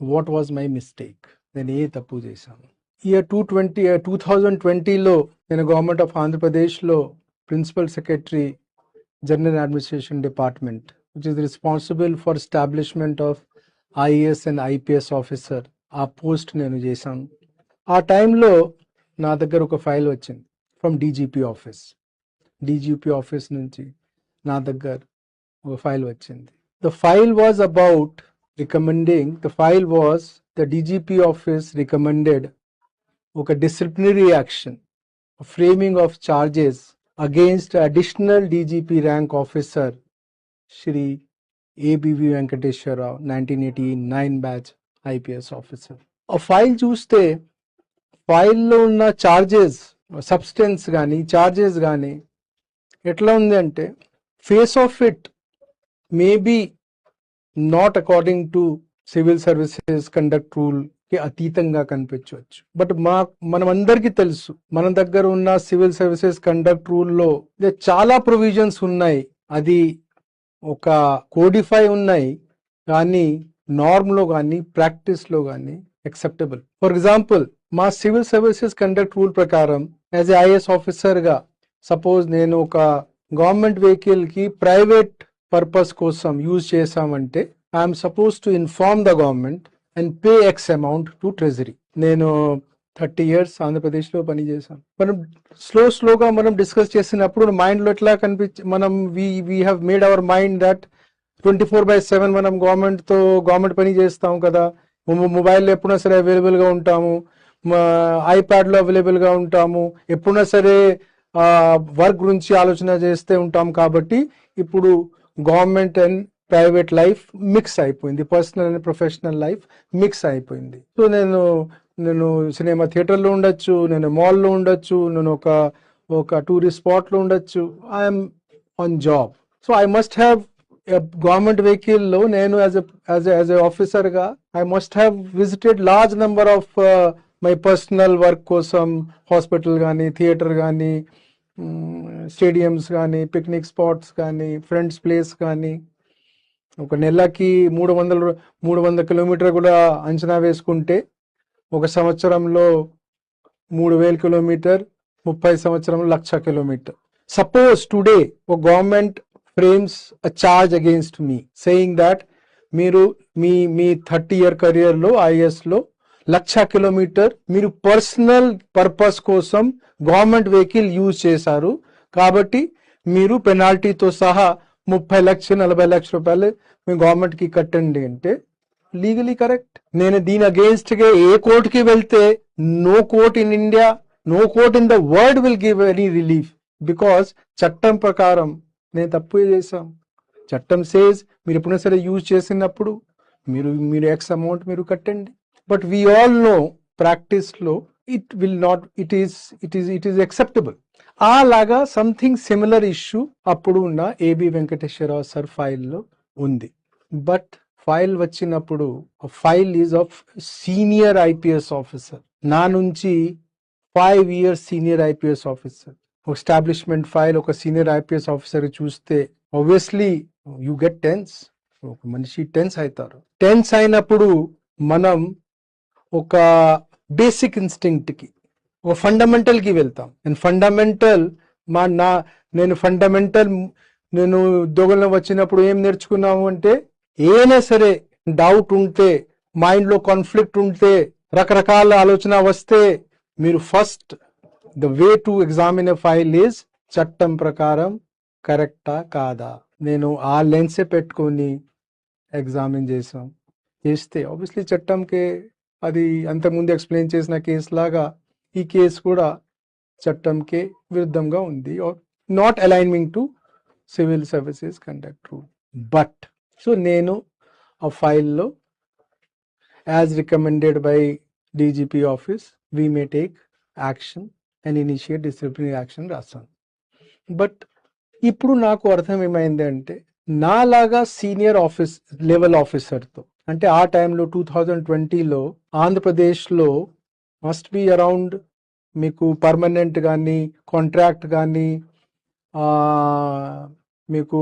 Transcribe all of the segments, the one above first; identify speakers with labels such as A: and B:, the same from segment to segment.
A: What was my mistake నేను ఏ తప్పు చేశాను? Year two twenty two thousand ట్వంటీలో నేను గవర్నమెంట్ ఆఫ్ ఆంధ్రప్రదేశ్లో principal secretary general administration department which is responsible for establishment of IAS and IPS officer ఆ post నేను చేశాను. ఆ టైంలో నా దగ్గర ఒక ఫైల్ వచ్చింది from DGP office DGP office నుంచి నా దగ్గర ఒక ఫైల్ వచ్చింది. The file was about recommending the file was the DGP office recommended ఒక disciplinary action framing of charges against additional DGP rank officer Shri ABV Venkateshwar Rao, 1989 batch IPS officer. ఆ file చూస్తే ఫైల్లో ఉన్న charges substance కానీ charges కానీ ఎట్లా ఉంది అంటే face of it maybe not according to civil services conduct రూల్కి అతీతంగా కనిపించవచ్చు. బట్ మా మనం అందరికీ తెలుసు మన దగ్గర ఉన్న సివిల్ సర్వీసెస్ కండక్ట్ రూల్లో చాలా ప్రొవిజన్స్ ఉన్నాయి. అది ఒక కోడిఫై ఉన్నాయి కానీ నార్మ్లో కానీ ప్రాక్టీస్లో కానీ అక్సెప్టబుల్ ఫర్ ఎగ్జాంపుల్ మా సివిల్ సర్వీసెస్ కండక్ట్ రూల్ ప్రకారం యాజ్ ఏ ఐఎస్ ఆఫీసర్గా సపోజ్ నేను ఒక గవర్నమెంట్ వెహికల్కి ప్రైవేట్ పర్పస్ కోసం యూజ్ చేసామంటే I'm suppose to inform the government and pay X amount to treasury నేను థర్టీ ఇయర్స్ ఆంధ్రప్రదేశ్లో పనిచేశాను. మనం స్లో స్లోగా మనం డిస్కస్ చేసినప్పుడు మైండ్లో ఎట్లా కనిపించి మనం we we have made our mind that twenty four by seven మనం గవర్నమెంట్తో గవర్నమెంట్ పని చేస్తాం కదా. మొబైల్లో ఎప్పుడైనా సరే అవైలబుల్గా ఉంటాము. ఐప్యాడ్లో అవైలబుల్గా ఉంటాము. ఎప్పుడైనా సరే వర్క్ గురించి ఆలోచన చేస్తే ఉంటాం కాబట్టి ఇప్పుడు government and private life mix అయిపోయింది. Personal and professional life mix అయిపోయింది. సో నేను నేను సినిమా థియేటర్లో ఉండొచ్చు నేను మాల్లో ఉండొచ్చు నేను ఒక ఒక టూరిస్ట్ స్పాట్లో ఉండొచ్చు. I'm on job so I must have government వెహికల్లో నేను యాజ్ యాజ్ యాజ్ ఎ ఆఫీసర్గా I must have visited large number of my personal work కోసం హాస్పిటల్ కానీ థియేటర్ కానీ స్టేడియంస్ కానీ పిక్నిక్ స్పాట్స్ కానీ ఫ్రెండ్స్ ప్లేస్ కానీ ఒక నెలకి మూడు వందల మూడు వందల కిలోమీటర్ కూడా అంచనా వేసుకుంటే ఒక సంవత్సరంలో మూడు వేల కిలోమీటర్ ముప్పై సంవత్సరంలో లక్ష కిలోమీటర్. సపోజ్ టుడే ఒక government frames a charge against me saying that మీరు మీ మీ థర్టీ ఇయర్ కెరియర్లో ఐఏఎస్లో లక్ష కిలోమీటర్ మీరు పర్సనల్ పర్పస్ కోసం గవర్నమెంట్ వెహికల్ యూజ్ చేశారు. కాబట్టి మీరు పెనాల్టీతో సహా ముప్పై లక్షలు నలభై లక్షల రూపాయలు మీ గవర్నమెంట్కి కట్టండి అంటే లీగలీ కరెక్ట్ నేను దీని అగేన్స్ట్గా ఏ కోర్టుకి వెళ్తే no court in India no court in the world will give any relief because చట్టం ప్రకారం నేను తప్పు చేశాం. చట్టం సేజ్ మీరు ఎప్పుడైనా సరే యూజ్ చేసినప్పుడు మీరు మీరు ఎక్స్ అమౌంట్ మీరు కట్టండి. But we all know ప్రాక్టీస్లో it will not it is it is it is acceptable అలాగా సంథింగ్ సిమిలర్ ఇష్యూ అప్పుడు ఉన్న ఏబి వెంకటేశ్వరరావు సార్ ఫైల్లో ఉంది. బట్ ఫైల్ వచ్చినప్పుడు file is of senior IPS officer నా నుంచి five years senior IPS officer ఒక establishment file ఒక సీనియర్ ఐపీఎస్ ఆఫీసర్ చూస్తే ఆబ్వియస్లీ యూ గెట్ టెన్స్ ఒక మనిషి టెన్స్ అవుతారు. టెన్స్ అయినప్పుడు మనం ఒక బేసిక్ ఇన్స్టింక్ట్కి ఒక ఫండమెంటల్కి వెళ్తాం. నేను ఫండమెంటల్ మా నా నేను ఫండమెంటల్ నేను ఉద్యోగంలో వచ్చినప్పుడు ఏం నేర్చుకున్నాము అంటే ఏనా సరే డౌట్ ఉంటే మైండ్లో కాన్ఫ్లిక్ట్ ఉంటే రకరకాల ఆలోచన వస్తే మీరు first the way to examine a file is చట్టం ప్రకారం కరెక్టా కాదా? నేను ఆ లెన్సే పెట్టుకొని ఎగ్జామిన్ చేసాం చేస్తే ఆబ్వియస్లీ చట్టంకి అది అంతకుముందు ఎక్స్ప్లెయిన్ చేసిన కేసు లాగా ఈ కేసు కూడా చట్టంకే విరుద్ధంగా ఉంది. Not aligning to civil services conduct rule but so నేను ఆ ఫైల్లో as recommended by DGP office we may take action and initiate disciplinary action రాస్తాను. బట్ ఇప్పుడు నాకు అర్థం ఏమైంది అంటే నాలాగా సీనియర్ ఆఫీస్ లెవెల్ ఆఫీసర్తో అంటే ఆ టైంలో టూ థౌజండ్ ట్వంటీలో ఆంధ్రప్రదేశ్లో మస్ట్ బి అరౌండ్ మీకు పర్మనెంట్ కానీ కాంట్రాక్ట్ కానీ మీకు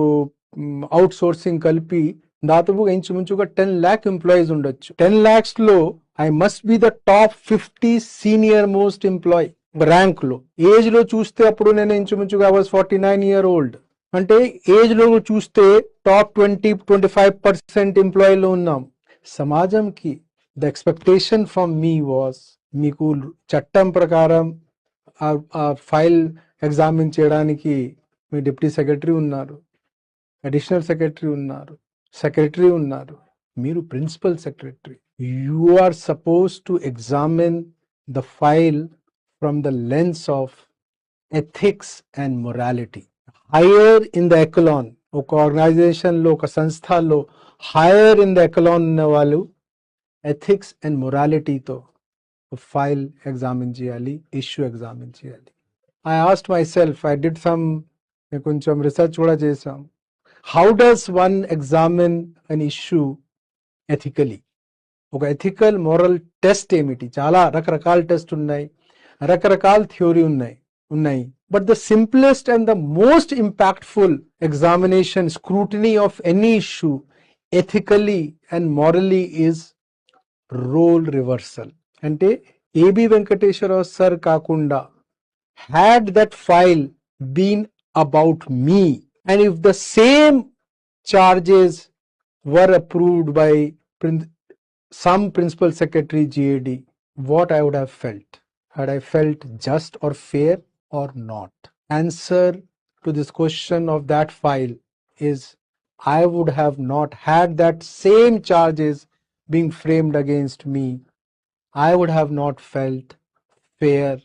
A: అవుట్ సోర్సింగ్ కలిపి దాదాపుగా ఇంచుమించుగా టెన్ ల్యాక్ ఎంప్లాయీస్ ఉండొచ్చు. Ten ల్యాక్స్లో I must be the top fifty senior most employee ర్యాంక్లో. ఏజ్లో చూస్తే అప్పుడు నేను ఇంచుమించుగా was forty nine year old అంటే ఏజ్లో చూస్తే top twenty twenty five percent ఎంప్లాయీలో ఉన్నాం. సమాజంకి the expectation from me was మీకు చట్టం ప్రకారం ఆ- ఆ ఫైల్ ఎగ్జామిన్ చేయడానికి మీ డిప్యూటీ సెక్రటరీ ఉన్నారు అడిషనల్ సెక్రటరీ ఉన్నారు సెక్రటరీ ఉన్నారు. మీరు principal secretary you are suppose to examine the file from the lens of ethics and morality higher in the echelon ఒక ఆర్గనైజేషన్లో ఒక సంస్థలో హైయర్ ఇన్ ద ఎకలాన్ ఉన్న వాళ్ళు ఎథిక్స్ అండ్ మొరాలిటీతో ఫైల్ ఎగ్జామిన్ చేయాలి ఇష్యూ ఎగ్జామిన్ చేయాలి. I asked myself I did some కొంచెం రీసెర్చ్ కూడా చేసాం how does one examine an issue ethically ఒక ఎథికల్ మోరల్ టెస్ట్ ఏమిటి? చాలా రకరకాల టెస్ట్ ఉన్నాయి రకరకాల థియోరీ ఉన్నాయి. ఉన్నాయి but the simplest and the most impactful examination scrutiny of any issue ethically and morally is role reversal అంటే ఏబి వెంకటేశ్వరరావు సార్ కాకుండా had that file been about me and if the same charges were approved by prin- some principal secretary GAD, what I would have felt. Had I felt just or fair? Or not? Answer to this question of that file is I would have not had that same charges being framed against me. I would have not felt fair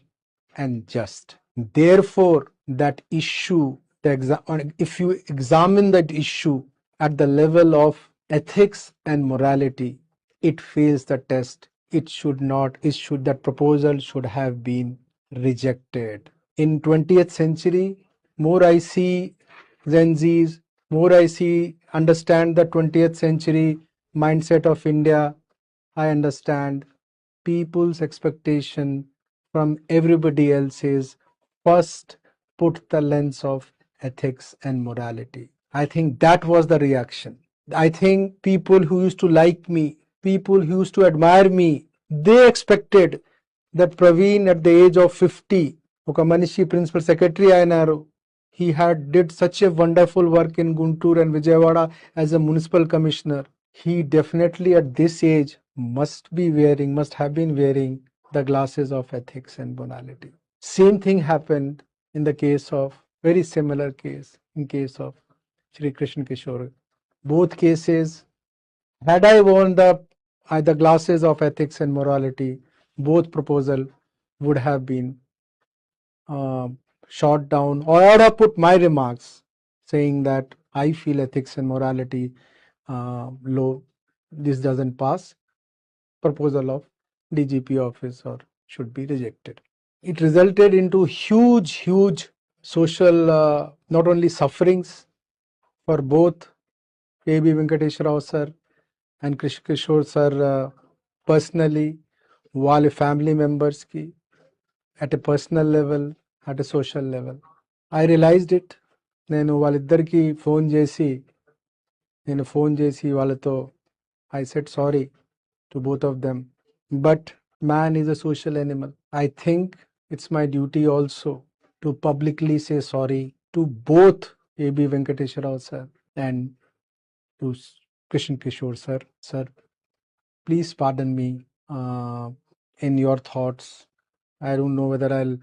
A: and just. Therefore, that issue, the uh, if you examine that issue at the level of ethics and morality, it fails the test. It should not, it should, that proposal should have been rejected. In 20th century, more I see Gen Zs, more I see, understand the 20th century mindset of India, I understand people's expectation from everybody else is first put the lens of ethics and morality. I think that was the reaction. I think people who used to like me, people who used to admire me, they expected that Praveen at the age of 50, ఒక మనిషి principal secretary అయినారు he had did such a wonderful work in Guntur and Vijayawada as a municipal commissioner. He definitely at this age must be wearing, must have been wearing the glasses of ethics and morality. Same thing happened in the case of very similar case in case of Sri Krishna Kishore. Both cases, had I worn the uh, the glasses of ethics and morality, both proposal would have been uh, shot down, or I would have put my remarks saying that I feel ethics and morality uh, this doesn't pass proposal of DGP office or should be rejected. It resulted into huge, huge social uh, not only sufferings for both A.B. Venkatesh Rao sir and Krish Kishore sir uh, personally, while family members ki. At a personal level at a social level I realized it నేను వాళ్ళిద్దరికీ phone చేసి నేను phone చేసి వాళ్ళతో I said sorry to both of them but man is a social animal I think it's my duty also to publicly say sorry to both A B Venkateswara Rao sir and to Krishna Kishore sir sir please pardon me uh, in your thoughts. I don't know whether I'll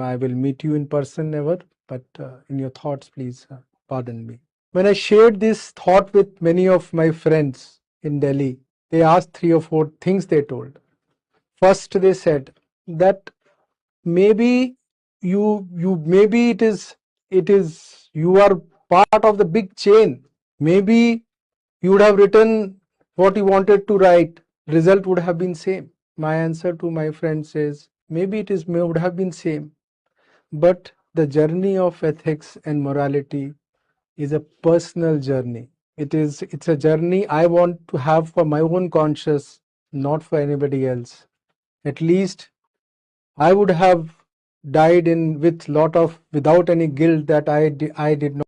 A: I will meet you in person ever, but uh, in your thoughts, please uh, pardon me. When I shared this thought with many of my friends in Delhi, they asked three or four things they told. First, they said that maybe you you maybe it is it is you are part of the big chain. Maybe you would have written what you wanted to write result would have been same my answer to my friends is maybe it is may would have been same. But the journey of ethics and morality is a personal journey. It is it's a journey i want to have for my own conscience not for anybody else. At least i would have died in with lot of without any guilt that i i did not